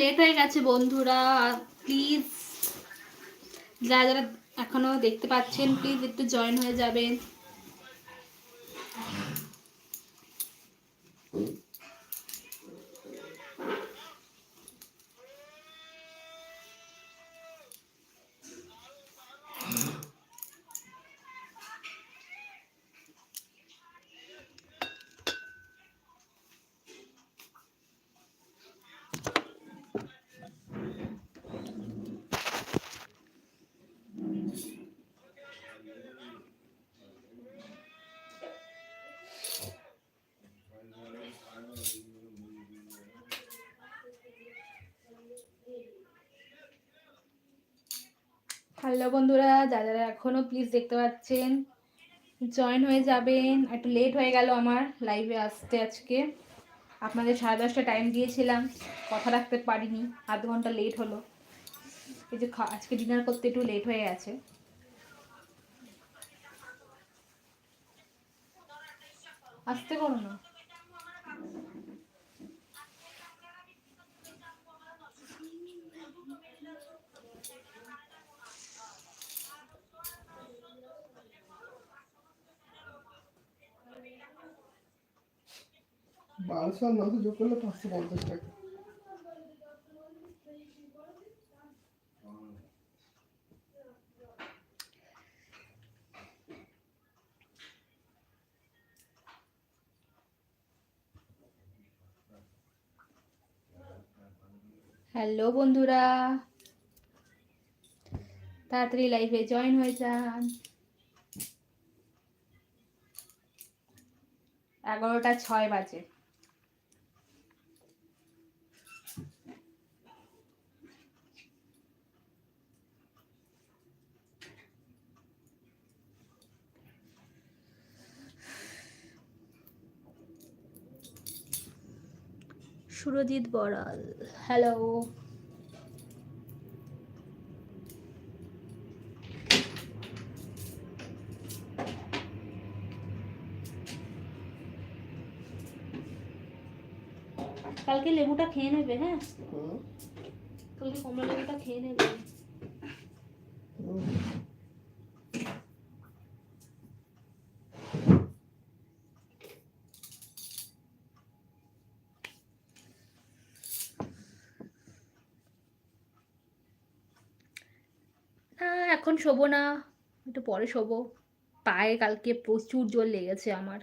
Late হয়ে গেছে, বন্ধুরা। প্লিজ যারা যারা এখনও দেখতে পাচ্ছেন প্লিজ একটু জয়েন হয়ে যাবেন। হ্যালো বন্ধুরা যা যারা এখনও প্লিজ দেখতে পাচ্ছেন জয়েন হয়ে যাবেন। একটু লেট হয়ে গেল আমার লাইভে আসতে আজকে। আপনাদের সাড়ে দশটা টাইম দিয়েছিলাম, কথা রাখতে পারিনি, আধ ঘণ্টা লেট হলো। এই যে আজকে ডিনার করতে একটু লেট হয়ে গেছে। আসতে করো না। বারোশো আর নশো যোগ করলে পাঁচশো পঞ্চাশ টাকা। হ্যালো বন্ধুরা। তাড়াতাড়ি লাইভে জয়েন হয়ে যান। এগারোটা ছয় বাজে। সুরজিৎ বড়াল। হ্যালো কালকে লেবুটা খেয়ে নেবে হ্যাঁ? কালকে কমলা লেবুটা খেয়ে নেবে হুম। না এখন শোবো না, একটু পরে শোবো। পায়ে কালকে প্রচুর জোর লেগেছে আমার।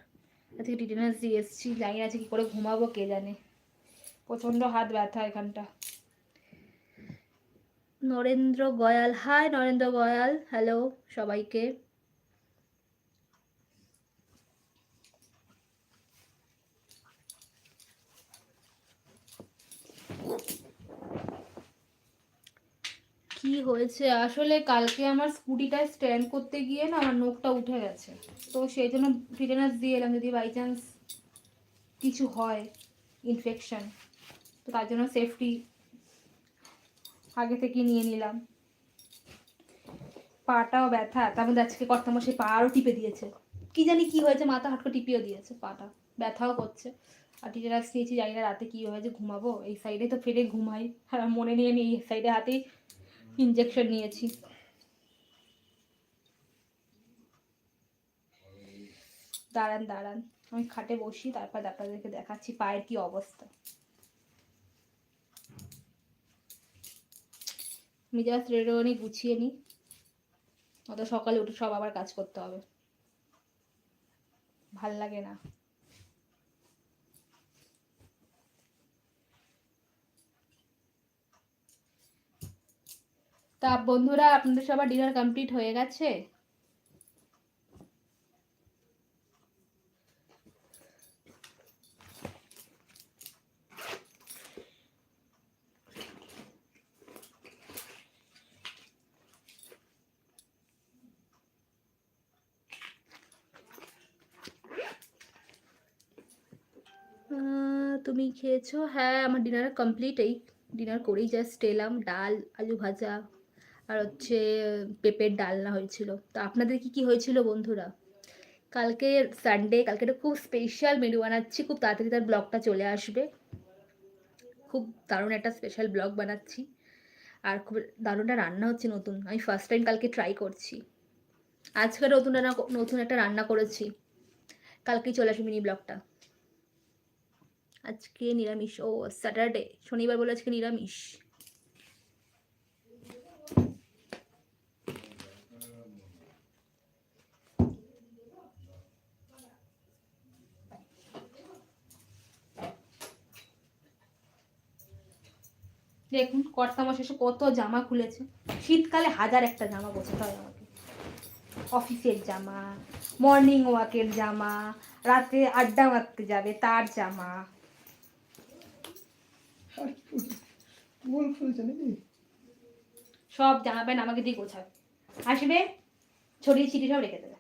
আজকে টিটেনাস দিয়ে এসেছি, জানি আছে কী করে ঘুমাবো, কে জানে। প্রচণ্ড হাত ব্যথা এখানটা। নরেন্দ্র গয়াল, হাই নরেন্দ্র গয়াল, হ্যালো সবাইকে। কি হয়েছে? আসলে কালকে আমার স্কুটিটা স্ট্যান্ড করতে গিয়ে না আমার নোখটা উঠে গেছে। তো সেই জন্য ফিটেনাস দিয়ে এলাম যদি বাই চান্স কিছু হয় ইনফেকশন তো তার জন্য সেফটি আগে থেকে নিয়ে নিলাম। পাটাও ব্যথা, তার মধ্যে আজকে কর্তামা সেই পা আরও টিপে দিয়েছে। কি জানি কি হয়েছে, মাথা হাটকো টিপিয়েও দিয়েছে পাটা। ব্যথাও করছে। আর টিটেনাস দিয়েছি জানি না রাতে কী হয়েছে, ঘুমাবো? এই সাইডে তো ফেরে ঘুমাই। আর মনে নিয়ে আমি এই সাইডে হাতেই ইঞ্জেকশন নিয়েছি। দাঁড়ান দাঁড়ান। আমি খাটে বসি, তারপর আপনাদেরকে দেখাচ্ছি পায়ের কি অবস্থা। আমি জাস্ট রেডি গুছিয়ে নিই। অত সকালে উঠে সব আবার কাজ করতে হবে। ভালো লাগে না। তা বন্ধুরা, আপনাদের সবার ডিনার কমপ্লিট হয়ে গেছে? তুমি খেয়েছো? হ্যাঁ আমার ডিনার কমপ্লিট এই। ডিনার করেই জাস্ট এলাম, ডাল, আলু ভাজা। আর হচ্ছে, পেঁপের ডালনা হয়েছিল। তো আপনাদের কি কি হয়েছিল বন্ধুরা? কালকে সানডে কালকে একটা খুব স্পেশাল মেনু বানাচ্ছি, খুব তাড়াতাড়ি তার ব্লগটা চলে আসবে। খুব দারুণ একটা স্পেশাল ব্লগ বানাচ্ছি। আর খুব দারুণ একটা রান্না হচ্ছে নতুন, আমি ফার্স্ট টাইম কালকে ট্রাই করছি। আজকে নতুন রান্না, নতুন একটা রান্না করেছি। কালকেই চলে আসবে মিনি ব্লগটা। আজকে নিরামিষ, ও স্যাটারডে শনিবার বলে আজকে নিরামিষ। দেখুন কর্তামা শেষে কত জামা খুলেছে। শীতকালে হাজার একটা জামা গোছাতে হয় আমাকে। অফিসের জামা মর্নিং ওয়াকের জামা রাতে আড্ডা মারতে যাবে তার জামা। সব জামা প্যান্ট আমাকে দিয়ে গোছাবে। আসবে? ছড়িয়ে ছিটিয়ে সব রেখে দেবে।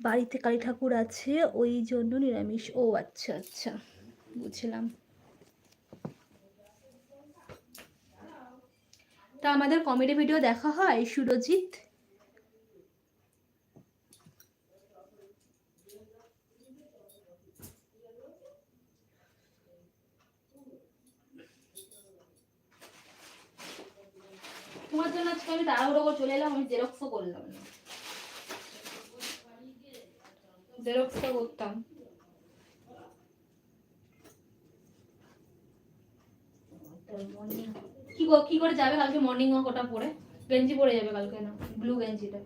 বাড়িতে কালী ঠাকুর আছে ওই জন্য নিরামিষ। ও আচ্ছা আচ্ছা। বুঝলাম। তা আমাদের কমেডি ভিডিও দেখা হয়, সুরজিৎ? তোমার জন্য আজকে আমি তাড়াহুড়ো করে চলে এলাম, আমি জেরক্সও করলাম না। জেরক্সটা করতাম। কি কো- করে যাবে কালকে মর্নিং ওয়াক ওটা পরে? গেঞ্জি পরে যাবে কালকে না? ব্লু গেঞ্জিটা।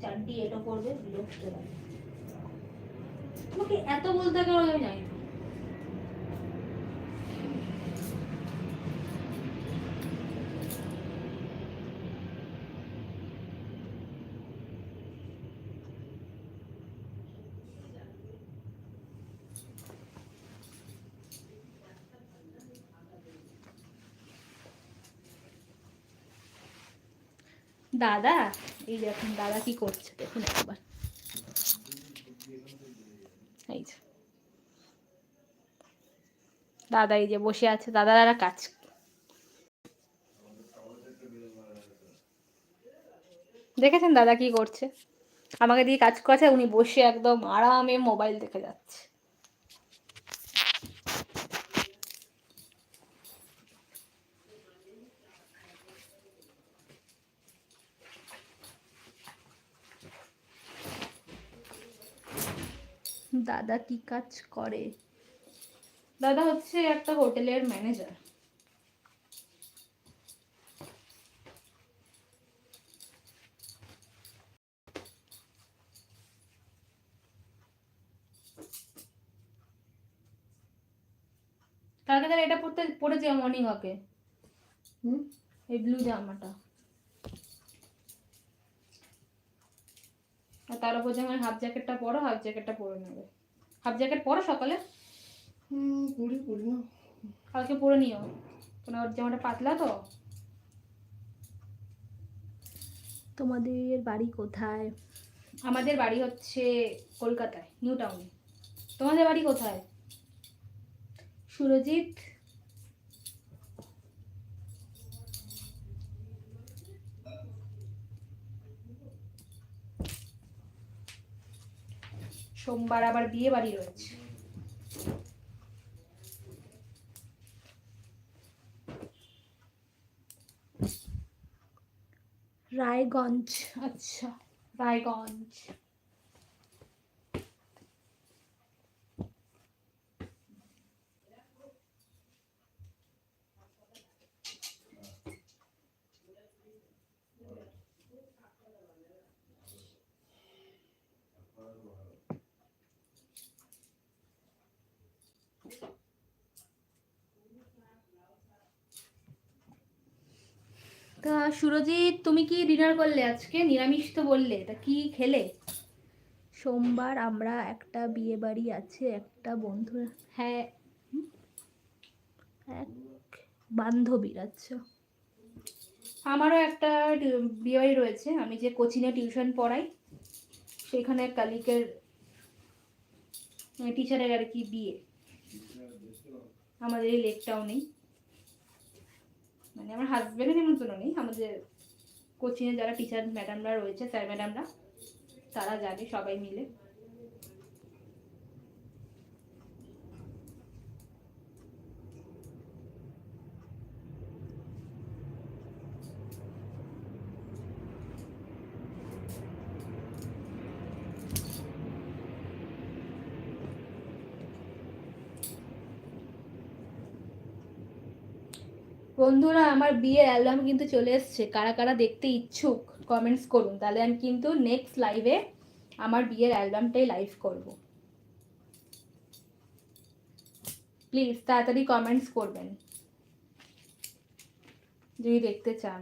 চারটি এটা পরবে ব্লু তোমাকে এত বলতে কেন আমি জানি না। দাদা? এই দেখুন দাদা কি করছে, দেখুন একবার। এই যে। দাদা এই যে বসে আছে দাদারা কাজ। দেখেছেন দাদা কি করছে? আমাকে দিয়ে কাজ করছে উনি বসে একদম আরামে মোবাইল দেখে যাচ্ছে। দাদা কি কাজ করে? দাদা হচ্ছে একটা হোটেলের ম্যানেজার। কালকে তাহলে এটা পড়তে পড়েছে মর্নিং ওয়াকে হুম? এই ব্লু জামাটা। তার উপর যখন হাফ জ্যাকেটটা পরো হাফ জ্যাকেটটা পরে নেবে। হাফ জ্যাকেট পরো সকালে? না। কালকে পরে নিও। কারণ ওর জামাটা পাতলা তো? তোমাদের বাড়ি কোথায়? আমাদের বাড়ি হচ্ছে কলকাতায় নিউ টাউনে। তোমাদের বাড়ি কোথায়? সুরজিৎ সোমবার আবার বিয়ে বাড়ি রয়েছে। রায়গঞ্জ। আচ্ছা রায়গঞ্জ। তা সুরজিৎ তুমি কি ডিনার করলে আজকে? নিরামিষ তো বললে তা কি খেলে? সোমবার আমরা একটা বিয়ে বাড়ি আছে একটা বন্ধু হ্যাঁ? এক বান্ধবীর আচ্ছা আমারও একটা বিয়ে বাড়ি রয়েছে আমি যে কোচিংয়ে টিউশন পড়াই সেখানে কালিকের টিচারের আর কি বিয়ে। আমাদের এই লেক টাউনেই মানে আমার হাজব্যান্ডের নিমন্ত্রণ নেই। আমাদের কোচিংয়ে যারা টিচার ম্যাডামরা রয়েছে স্যার ম্যাডামরা তারা যাবে সবাই মিলে। বন্ধুরা, আমার বিয়ের অ্যালবাম কিন্তু চলে এসছে। কারা কারা দেখতে ইচ্ছুক কমেন্টস করুন। তাহলে আমি কিন্তু নেক্সট লাইভে আমার বিয়ের অ্যালবামটাই লাইভ করব। প্লিজ তাড়াতাড়ি কমেন্টস করবেন। যদি দেখতে চান।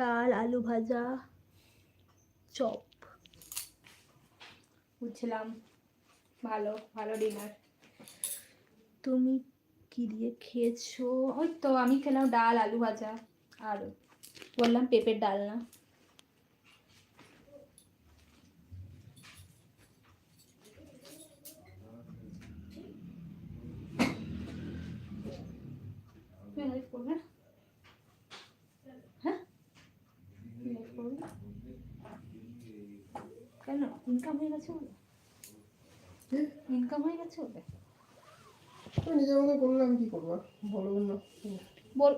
ডাল আলু ভাজা চপ। বুঝলাম। ভালো ভালো ডিনার তুমি কি দিয়ে খেয়েছো? ওই তো আমি খেলাম ডাল আলু ভাজা। আর বললাম পেঁপের ডাল না তুমি হেল্প করবে না? হ্যাঁ হেল্প করবে না? কেন ইনকাম হয়ে গেছে ওদের ইনকাম হয়ে গেছে ওদের আমি নিজের মতো করলে আমি কি করব? আর? না বল।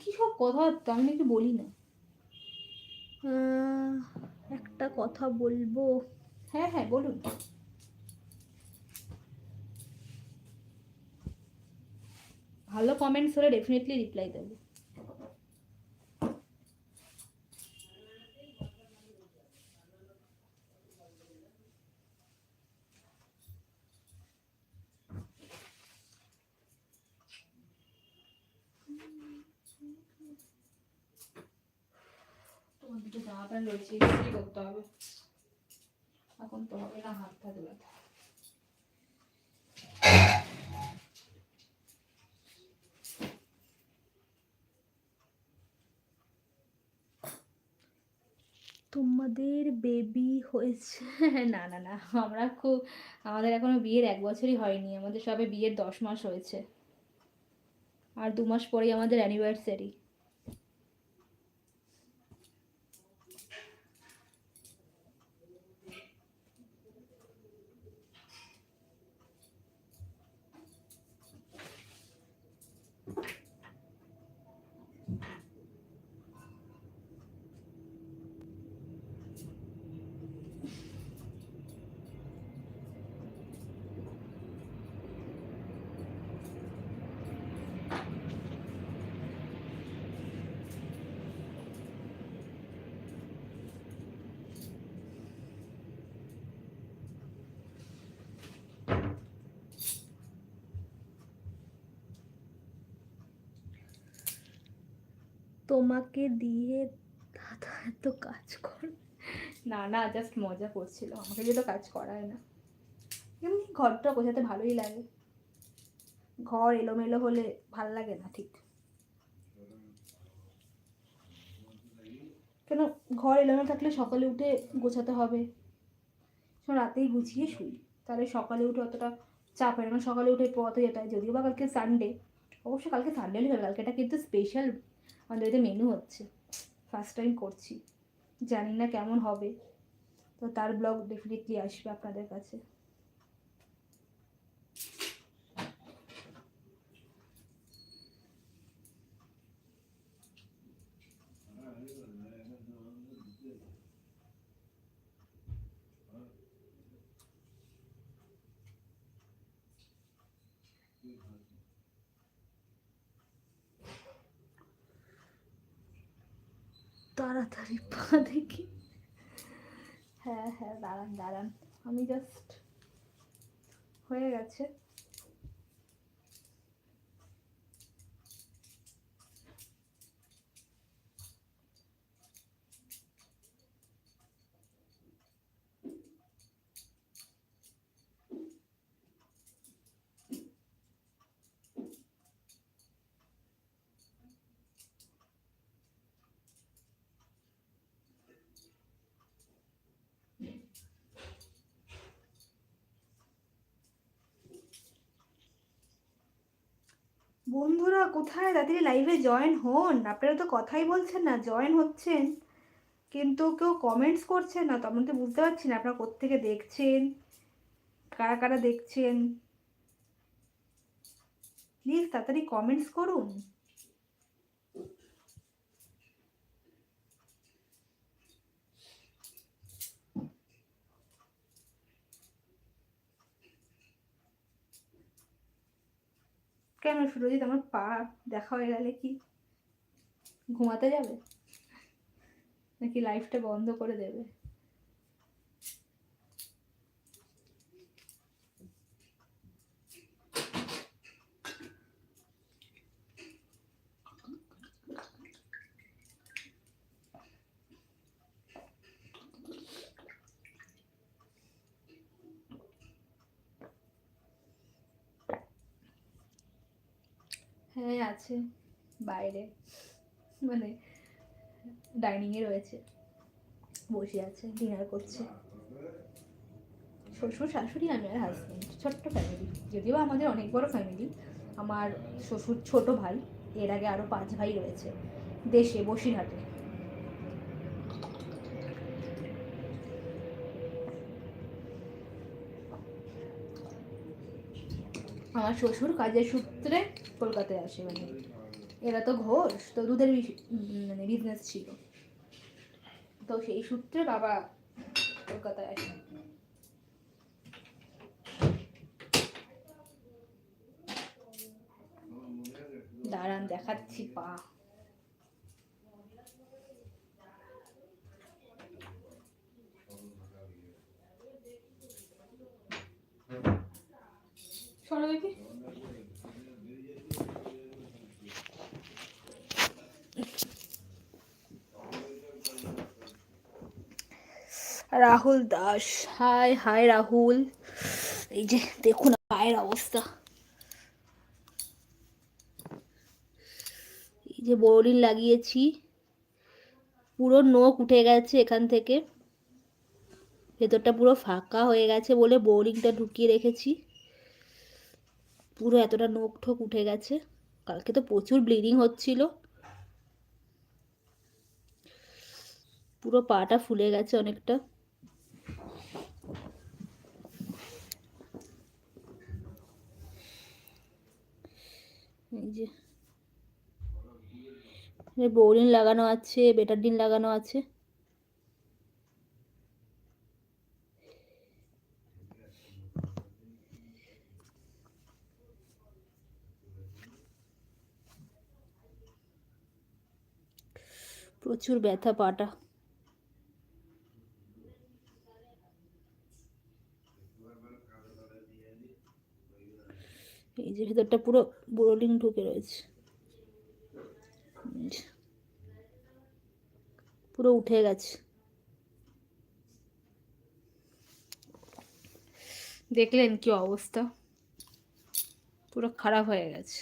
কি সব কথাবার্তা? আমি একটু বলি না। একটা কথা বলব? হ্যাঁ হ্যাঁ বলুন। ভালো কমেন্টস হলে ডেফিনেটলি রিপ্লাই দেবো। দুটো জামা প্যান্ট রয়েছে ইস্ত্রি করতে হবে। এখন তো হবে না হাত হাত ব্যথা তোমাদের বেবি হয়েছে। না না না আমরা খুব আমাদের এখনও বিয়ের এক বছরই হয়নি আমাদের সবে বিয়ের দশ মাস হয়েছে। আর দু মাস পরেই আমাদের অ্যানিভার্সারি তোমাকে দিয়ে দাদা এত কাজ কর। না না জাস্ট মজা করছিল। আমাকে দিয়ে তো কাজ করায় না। এমনি ঘরটা গোছাতে ভালোই লাগে। ঘর এলোমেলো হলে ভালো লাগে না ঠিক। কেন ঘর এলোমেলো থাকলে সকালে উঠে গোছাতে হবে? রাতেই গুছিয়ে শুই। তাহলে সকালে উঠে অতটা চাপ হয় না। সকালে উঠে পথে যেতে হয়। যদিও বা কালকে সানডে অবশ্য কালকে সানডে হলে কালকে এটা কিন্তু স্পেশাল আমাদের এতে মেনু হচ্ছে। ফার্স্ট টাইম করছি। জানি না কেমন হবে। তো তার ব্লগ ডেফিনেটলি আসবে আপনাদের কাছে। তাড়াতাড়ি পা দেখি। হ্যাঁ হ্যাঁ দাঁড়ান দাঁড়ান। আমি জাস্ট হয়ে গেছে। বন্ধুরা কোথায়? তাড়াতাড়ি লাইভে জয়েন হন। আপনারা তো কথাই বলছেন না জয়েন হচ্ছেন। কিন্তু কেউ কমেন্টস করছেন না তখন তো বুঝতে পারছি না আপনারা কোত্থেকে দেখছেন, কারা কারা দেখছেন। প্লিজ তাড়াতাড়ি কমেন্টস করুন। কেন সুরজিৎ আমার পা দেখা হয়ে গেলে কি ঘুমাতে যাবে? নাকি লাইফটা বন্ধ করে দেবে হ্যাঁ আছে বাইরে। মানে ডাইনিংয়ে রয়েছে। বসে আছে ডিনার করছে। শ্বশুর, শাশুড়ি আমি আর হাজব্যান্ড ছোট্ট ফ্যামিলি যদিও আমাদের অনেক বড় ফ্যামিলি আমার শ্বশুর ছোট ভাই, এর আগে আরও পাঁচ ভাই রয়েছে, দেশে, বসিরহাটে। আমার শ্বশুর কাজের সূত্রে কলকাতায় আসে মানে। এরা তো ঘোষ, তো দুধের মানে বিজনেস ছিল। তো সেই সূত্রে বাবা কলকাতায় আসে। দাঁড়ান, দেখাচ্ছি, পা। সরো দেখি। Rahul Das, hi hi Rahul. এই যে, দেখুন পায়ের অবস্থা। এই যে বোরিং লাগিয়েছি। পুরো নোক উঠে গেছে এখান থেকে। ভেতরটা পুরো ফাঁকা হয়ে গেছে বলে বোরিংটা ঢুকিয়ে রেখেছি। পুরো এতটা নোক ঠোক উঠে গেছে। কালকে তো প্রচুর ব্লিডিং হচ্ছিল। পুরো পাটা ফুলে গেছে অনেকটা। এই যে। বোরিন লাগানো আছে বেটাডিন লাগানো আছে। প্রচুর ব্যথা পাটা। এই যে ভেতরটা পুরো বোরোলিং ঢুকে রয়েছে। পুরো উঠে গেছে। দেখলেন কি অবস্থা? পুরো খারাপ হয়ে গেছে।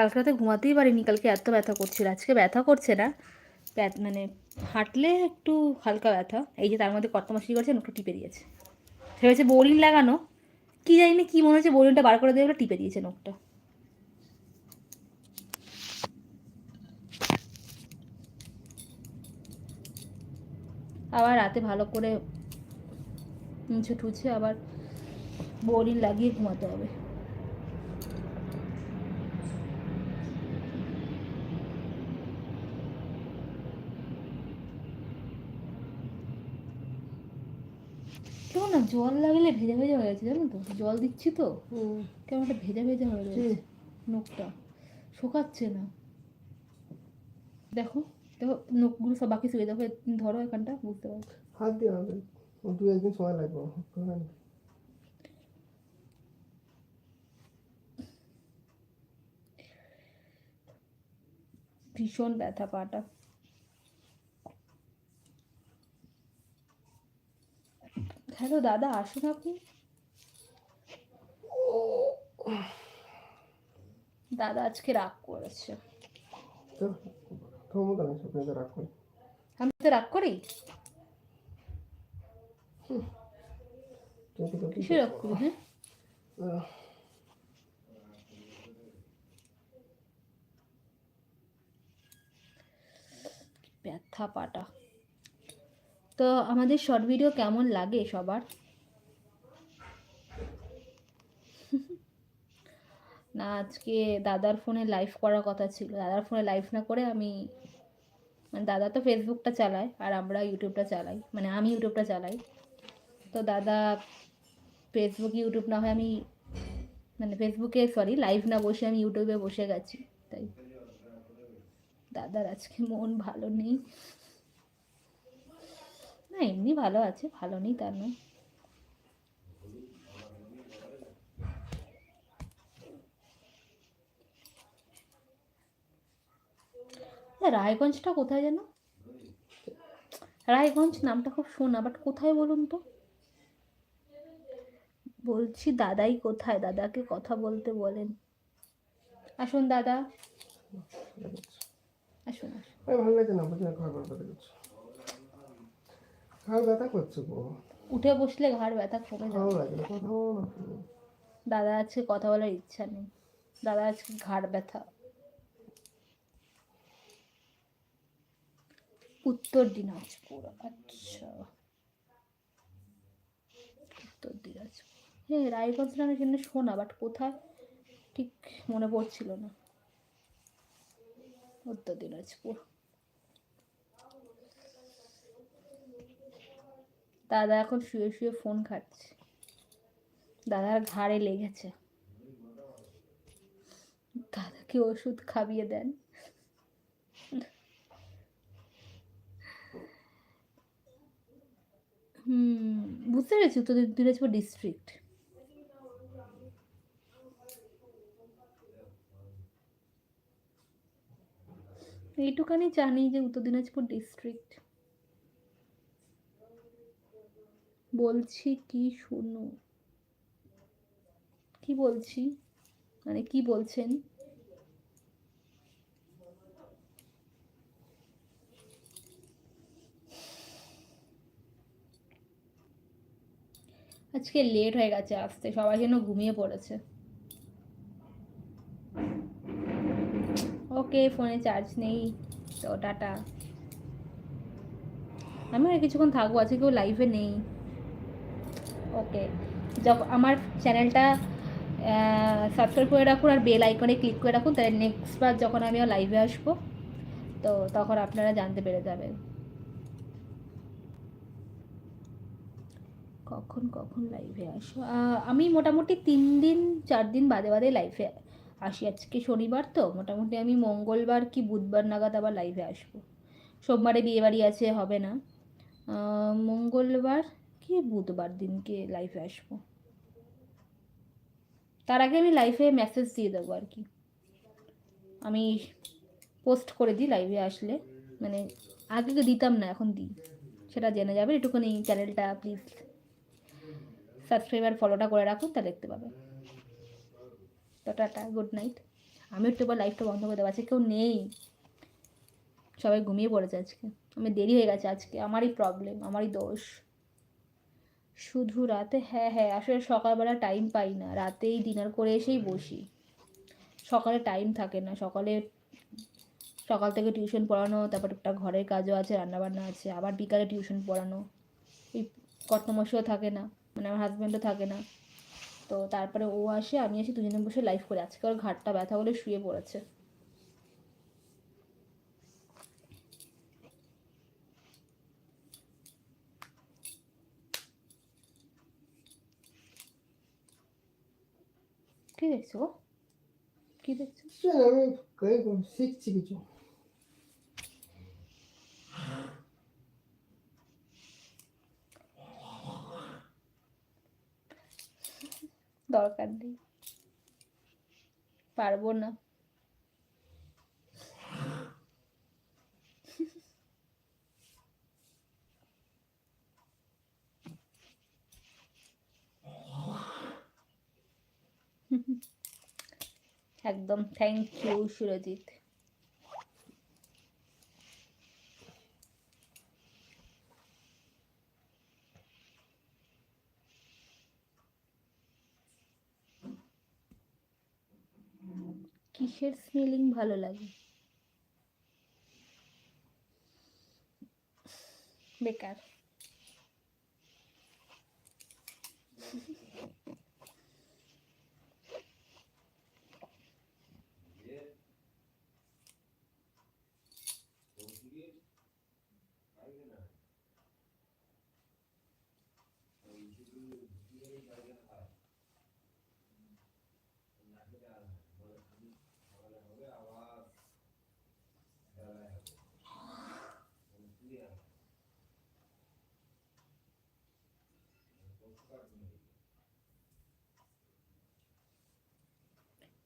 কালকে রাতে ঘুমাতেই পারিনি, কালকে এত ব্যথা করছিল। আজকে ব্যথা করছে না মানে হাঁটলে একটু হালকা ব্যথা, এই যে তার মধ্যে কত মাসি করছে একটু টিপে দিয়েছে। ভেবেছে বোরিং লাগানো, কী জানি না কী মনে হচ্ছে বোরিংটা বার করে দিয়ে টিপে দিয়েছে নখটা আবার রাতে ভালো করে মুছে টুছে আবার বোরিং লাগিয়ে ঘুমাতে হবে কেমন না জল লাগলে ভেজা ভেজা হয়ে গেছে জানো তো? জল দিচ্ছি তো। কেমন একটা ভেজা ভেজা হয়ে গেছে নখটা। শোকাচ্ছে না। দেখো দেখো নখগুলো সব বাকি শুয়ে দেখো ধরো এখানটা বুঝতে পারছ। হাত দিয়ে হবে। দু একদিন সময় লাগবে। ভীষণ ব্যথা পাটা। হ্যালো দাদা আসুন আপনি। দাদা আজকে রাগ করেছে। তো রাগ করি। আমি তো রাগ করি? কিন্তু তো কি হ্যাঁ। ব্যথা পাটা। তো আমাদের শর্ট ভিডিও কেমন লাগে সবার? না, আজকে দাদার ফোনে লাইভ করার কথা ছিল। দাদার ফোনে লাইভ না করে আমি মানে দাদা তো ফেসবুকটা চালায় আর আমরা ইউটিউবটা চালাই। মানে আমি ইউটিউবটা চালাই। তো দাদা ফেসবুক ইউটিউব না হয় আমি মানে ফেসবুকে সরি লাইভ না বসে আমি ইউটিউবে বসে গেছি। তাই। দাদার আজকে মন ভালো নেই। না এমনি ভালো আছে ভালো নেই তার নয় এ, রায়গঞ্জটা কোথায় যেন? রায়গঞ্জ নামটা খুব শোনা বাট কোথায় বলুন তো? বলছি দাদাই কোথায়? দাদাকে কথা বলতে বলেন। আসুন দাদা। আসুন আসুন। ভালো লাগছে না ঘর ব্যথা করছে গো। উঠে বসলে ঘাড় ব্যথা কমে ভালো লাগে না কথা বলো না তুমি। দাদা আজকে কথা বলার ইচ্ছা নেই। দাদা আজকে ঘাড় ব্যথা। উত্তর দিনাজপুর আচ্ছা। উত্তর দিনাজপুর। হ্যাঁ রায়গঞ্জ নামের জন্য শোনা বাট কোথায়? ঠিক মনে পড়ছিল না। উত্তর দিনাজপুর। দাদা এখন শুয়ে শুয়ে ফোন খাচ্ছে। দাদার ঘাড়ে লেগেছে। দাদাকে ওষুধ খাইয়ে দেন। হুম, বুঝতে পেরেছি, উত্তর দিনাজপুর ডিস্ট্রিক্ট এইটুখানি জানি যে উত্তর দিনাজপুর ডিস্ট্রিক্ট বলছি কি শুনো? কি বলছি? মানে কি বলছেন? আজকে লেট হয়ে গেছে আসতে, সবাই যেন ঘুমিয়ে পড়েছে। ওকে ফোনে চার্জ নেই, তো টাটা। আমি কিছুক্ষণ থাকব, আজকে কেউ লাইভে নেই। ওকে যখন আমার চ্যানেলটা সাবস্ক্রাইব করে রাখুন আর বেল আইকনে ক্লিক করে রাখুন, তাহলে নেক্সট বার যখন আমি লাইভে আসব, তো তখন আপনারা জানতে পেরে যাবেন। কখন কখন লাইভে আসো আমি মোটামুটি তিন দিন, চার দিন বাদে বাদে লাইভে আসি। আজকে শনিবার তো, মোটামুটি আমি মঙ্গলবার কি বুধবার নাগাদ আবার লাইভে আসব। সোমবারে বিয়েবাড়ি আছে, হবে না। মঙ্গলবার কি বুধবার দিনকে লাইভে আসব। তার আগে আমি লাইভে মেসেজ দিয়ে দেবো আর কি। আমি পোস্ট করে দিই লাইভে আসলে। মানে আগে দিতাম না, এখন দিই। সেটা জেনে যাবে একটুখানি চ্যানেলটা প্লিজ সাবস্ক্রাইব আর ফলোটা করে রাখুন, তা দেখতে পাবেন। তো টাটা গুড নাইট আমি একটু এবার লাইভটা বন্ধ করে দেবো, আজকে কেউ নেই। সবাই ঘুমিয়ে পড়েছে আজকে। আমি দেরি হয়ে গেছে আজকে, আমারই প্রবলেম আমারই দোষ। শুধু রাতে? হ্যাঁ হ্যাঁ আসলে সকালবেলা টাইম পাই না। রাতেই ডিনার করে এসেই বসি। সকালে টাইম থাকে না। সকালে, সকাল থেকে টিউশন পড়ানো, তারপর একটা ঘরের কাজও আছে, রান্নাবান্না আছে, আবার বিকালে টিউশন পড়ানো। এই কর্তমশও থাকে না মানে আমার হাজব্যান্ডও থাকে না। তো তারপরে ও আসে, আমি আসি, দুজনে বসে লাইভ করে। আজকে ওর ঘাটটা ব্যথা বলে শুয়ে পড়েছে। কি দেখছ কি দেখছ আমি শিখছি কিছু দরকার নেই পারব না একদম থ্যাংক ইউ সুরজিৎ। কিসের স্মেলিং ভালো লাগে? বেকার।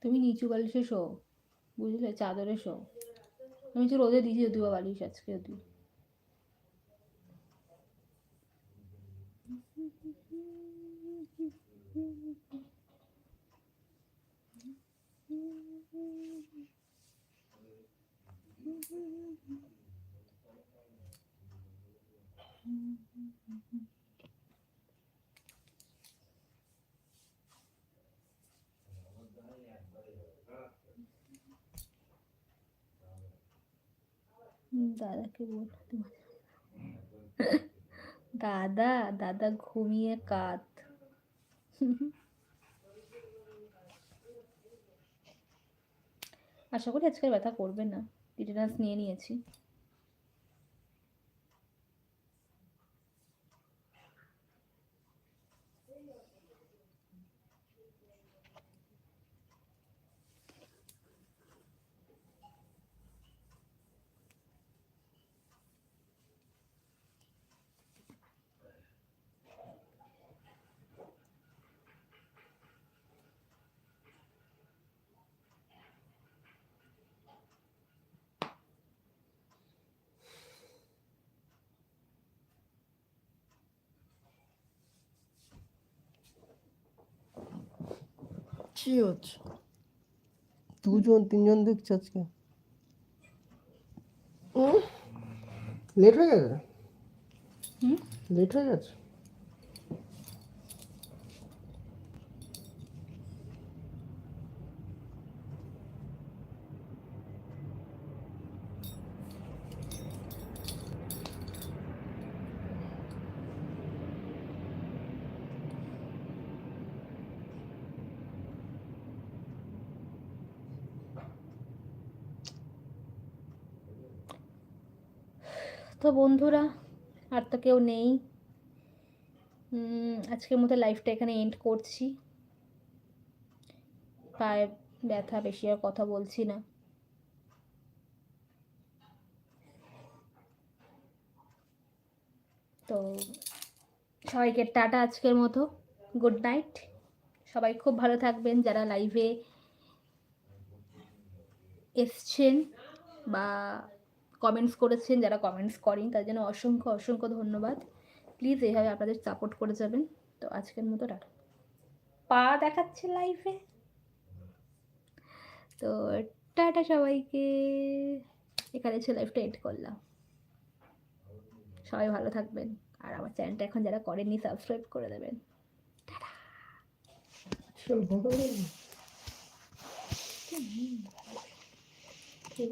তুমি নিচু বালিশে শো বুঝলে? চাদরে শো। আমি তো রোদে দিয়েছি যদিও বালিশ আজকে যদিও। হুম, দাদাকে বল তোমার দাদা দাদা ঘুমিয়ে কাত আশা করি আজকে ব্যথা করবে না। টিটেনাস নিয়ে নিয়েছি। কি হচ্ছে দুজন তিনজন দেখছে আজকে। লেট হয়ে গেছে? লেট হয়ে গেছে তো বন্ধুরা, আর তো কেউ নেই। আজকের মতো লাইফটা এখানে এন্ড করছি। পায়ে ব্যথা বেশি, আর কথা বলছি না। তো সবাইকে টাটা আজকের মতো। গুড নাইট সবাই খুব ভালো থাকবেন। যারা লাইভে এসছেন বা কমেন্টস করেছেন, যারা কমেন্টস করেন তার জন্য অসংখ্য অসংখ্য ধন্যবাদ। প্লিজ এইভাবে আপনাদের সাপোর্ট করে যাবেন। তো আজকের মতো টাটা। পা দেখাচ্ছে লাইফে তো টাটা সবাইকে। এখানে সে লাইফটা এড করলাম। সবাই ভালো থাকবেন। আর আমার চ্যানেলটা এখন যারা করেননি সাবস্ক্রাইব করে দেবেন। বলব কি